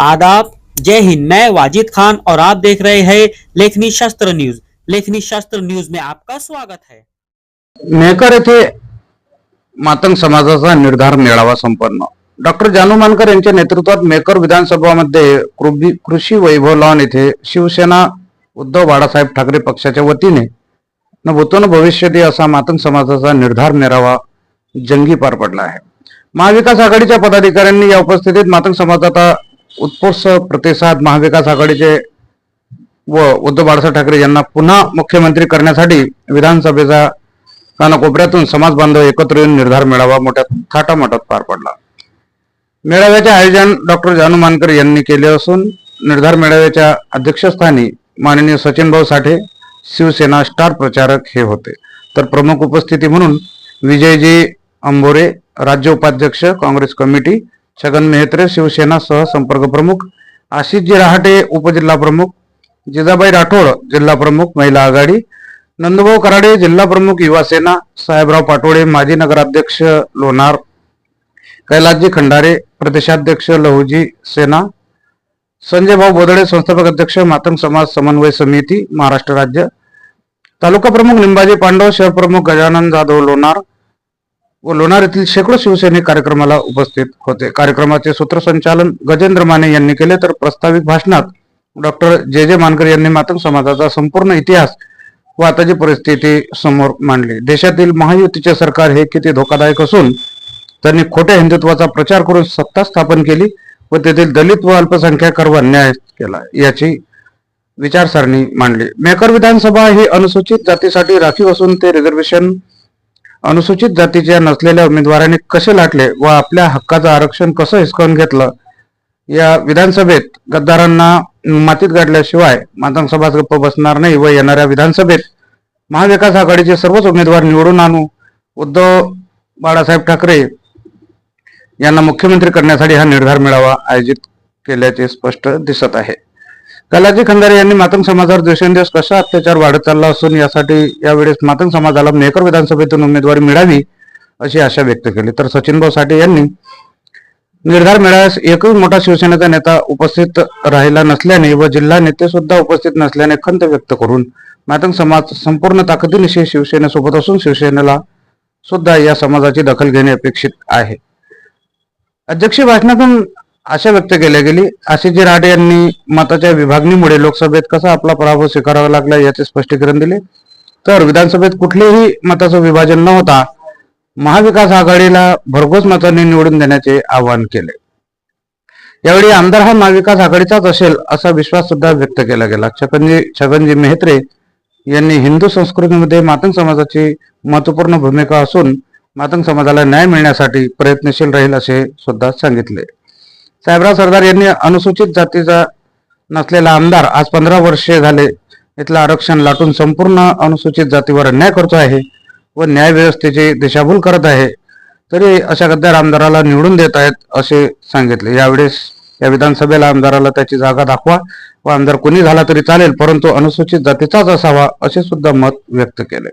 आदाब। जय हिंद। मैं वाजिद खान और आप देख रहे हैं लेखनी शास्त्र न्यूज। लेखनी शास्त्र न्यूज में आपका स्वागत है। मेकर येथे मातंग समाजाचा निर्धार मेळावा संपन्न। डॉक्टर जानू मानकर यांच्या नेतृत्वात मेकर विधानसभामध्ये कृषी वैभव लॉन येथे शिवसेना उद्धव बाळासाहेब ठाकरे पक्षाच्या वतीने न भूतो न भविष्यती असा मातंग समाजाचा निर्धार मेळावा जंगी पार पडला आहे. महाविकास आघाडीच्या पदाधिकाऱ्यांनी या उपस्थितीत मातंग समाजाचा उत्स्फूर्त प्रतिसाद महाविकास आघाडीचे व उद्धव बाळासाहेब ठाकरे यांना पुन्हा मुख्यमंत्री करण्यासाठी विधानसभेचा कानाकोपऱ्यातून समाज बांधव एकत्र येऊन निर्धार मेळावा मोठ्या थाटामाटात पार पडला. मेळाव्याचे आयोजन डॉक्टर जानू मानकर यांनी केले असून निर्धार मेळाव्याच्या अध्यक्षस्थानी माननीय सचिन भाऊ साठे शिवसेना स्टार प्रचारक हे होते. तर प्रमुख उपस्थिती म्हणून विजयजी अंभोरे राज्य उपाध्यक्ष काँग्रेस कमिटी छगन मेहत्रे शिवसेना सह संपर्क प्रमुख आशिषजी रहाटे उपजिल्हा प्रमुख जिजाबाई राठोड जिल्हा प्रमुख महिला आघाडी नंदभाऊ कराडे जिल्हा प्रमुख युवा सेना साहेबराव पाटोळे माजी नगराध्यक्ष लोणार कैलासजी खंडारे प्रदेशाध्यक्ष लहुजी सेना संजय भाऊ बोदडे संस्थापक अध्यक्ष मातंग समाज समन्वय समिती महाराष्ट्र राज्य तालुका प्रमुख लिंबाजी पांडव शहर प्रमुख गजानन जाधव लोणार व लोणार येथील शेकडो शिवसैनिक कार्यक्रमाला उपस्थित होते. कार्यक्रमाचे सूत्रसंचालन गजेंद्र माने यांनी केले. तर प्रस्तावित भाषणात डॉक्टर जे जे मानकर यांनी मातंग समाजाचा संपूर्ण इतिहास व आताची परिस्थिती समोर मांडली. देशातील महायुतीचे सरकार हे किती धोकादायक असून त्यांनी खोट्या हिंदुत्वाचा प्रचार करून सत्ता स्थापन केली व तेथील दलित व अल्पसंख्याकांवर अन्याय केला. याची विचारसरणी मांडली. मेकर विधानसभा ही अनुसूचित जातीसाठी राखीव असून ते रिझर्वेशन अनुसूचित जातीच्या नसलेल्या उमेदवारांनी कसे लाटले व आपल्या हक्काचं आरक्षण कसं हिसकावून घेतलं? या विधानसभेत गद्दारांना मातीत गाडल्याशिवाय मातंग सभा गप्प बसणार नाही व येणाऱ्या विधानसभेत महाविकास आघाडीचे सर्वच उमेदवार निवडून आणू. उद्धव बाळासाहेब ठाकरे यांना मुख्यमंत्री करण्यासाठी हा निर्धार मेळावा आयोजित केल्याचे स्पष्ट दिसत आहे. कलाजी खंदारे यांनी मातंग समाजावर दिवसेंदिवस कसा अत्याचार वाढत चालला असून यासाठी यावेळेस मातंग समाजाला मेकर विधानसभेतून उमेदवारी मिळावी अशी आशा व्यक्त केली. तर सचिनभाऊ साठे यांनी निर्धार मिळाल्यास एकही मोठा शिवसेनेचा नेता उपस्थित राहिला नसल्याने व जिल्हा नेते सुद्धा उपस्थित नसल्याने खंत व्यक्त करून मातंग समाज संपूर्ण ताकदीनिशी शिवसेनेसोबत असून शिवसेनेला सुद्धा या समाजाची दखल घेणे अपेक्षित आहे. अध्यक्ष भाषणातून आशा व्यक्त केल्या गेली. आशिषजी राठे यांनी मताच्या विभागणीमुळे लोकसभेत कसा आपला पराभव स्वीकारावा लागला याचे स्पष्टीकरण दिले. तर विधानसभेत कुठलेही मताचं विभाजन न होता महाविकास आघाडीला भरघोस मतांनी निवडून देण्याचे आवाहन केले. यावेळी आमदार हा महाविकास आघाडीचाच असेल असा विश्वास सुद्धा व्यक्त केला गेला. छगनजी छगनजी मेहत्रे यांनी हिंदू संस्कृतीमध्ये मातंग समाजाची महत्त्वपूर्ण भूमिका असून मातंग समाजाला न्याय मिळण्यासाठी प्रयत्नशील राहील असे सुद्धा सांगितले. साहेबराव सरदार यांनी अनुसूचित जातीचा नसलेला आमदार आज पंधरा वर्षे झाले. इथलं आरक्षण लाटून संपूर्ण अनुसूचित जातीवर अन्याय करतो आहे व न्याय व्यवस्थेची दिशाभूल करत आहे. तरी अशा गद्दार आमदाराला निवडून देत आहेत असे सांगितले. यावेळेस या विधानसभेला आमदाराला त्याची जागा दाखवा व आमदार कोणी झाला तरी चालेल परंतु अनुसूचित जातीचाच असावा असे सुद्धा मत व्यक्त केले.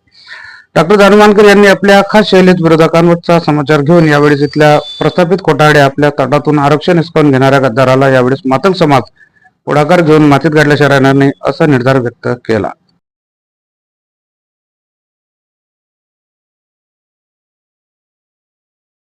डॉक्टर दानवानकर यांनी आपल्या खास शैलीत विरोधकांवरचा समाचार घेऊन यावेळेस इथल्या प्रस्थापित खोटारडे आपल्या तटातून आरक्षण हिसकावून घेणाऱ्या गद्दाराला यावेळेस मातंग समाज पुढाकार घेऊन मातीत घडल्याशा राहणार असा निर्धार व्यक्त केला.